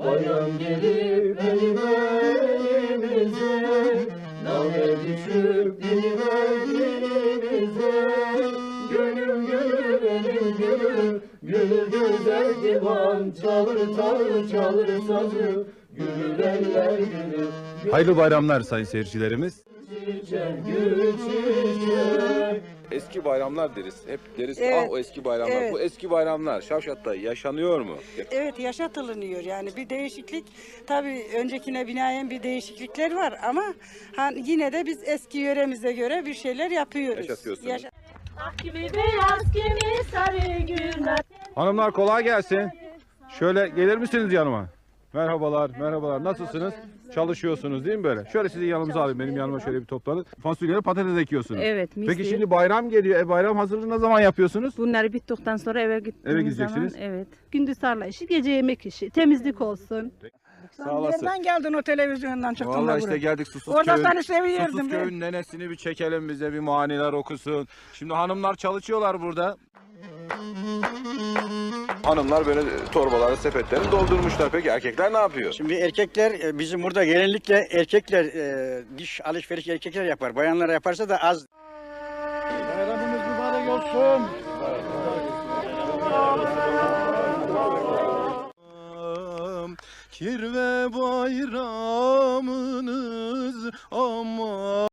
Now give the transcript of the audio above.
Bayram gelip elimize Name düşüp diliver dilimize Gönül gönül benim gönül Gönül güzel divan Çalır çalır çalır sazı. Gönül eller gönül Hayırlı bayramlar sayın seyircilerimiz. Çiçek gül çiçek Eski bayramlar deriz. Hep deriz Evet, ah o eski bayramlar. evet. Bu eski bayramlar Şavşat'ta yaşanıyor mu? Evet yaşatılınıyor yani bir değişiklik tabii öncekine binaen bir değişiklikler var ama ha, yine de biz eski yöremize göre bir şeyler yapıyoruz. Yaşatıyorsunuz. Yaşa-. Hanımlar kolay gelsin. Şöyle gelir misiniz yanıma? Merhabalar, merhabalar. Nasılsınız? Çalışıyorsunuz değil mi böyle? Şöyle sizi yanımıza alayım. Benim yanıma şöyle bir toplanın. Fasulyeleri patates ekiyorsunuz. Evet, misli. Peki şimdi bayram geliyor. E bayram hazırlığı ne zaman yapıyorsunuz? Bunları bittikten sonra eve gittiğimiz Eve gideceksiniz. Zaman, evet. Gündüz tarla işi, gece yemek işi, temizlik olsun. Sağ olasın. Nereden geldin o televizyondan çıktın da Vallahi işte buraya? geldik Susuz Orada köyün. seni seviyordum Susuz köyün nenesini bir çekelim bize bir maniler okusun. Şimdi hanımlar çalışıyorlar burada. Hanımlar böyle torbaları sepetlerini doldurmuşlar. Peki erkekler ne yapıyor? Şimdi erkekler e, bizim burada genellikle erkekler e, diş alışveriş erkekler yapar. Bayanlar yaparsa da az. Bayramınız mübarek olsun. Kirve bayramınız ama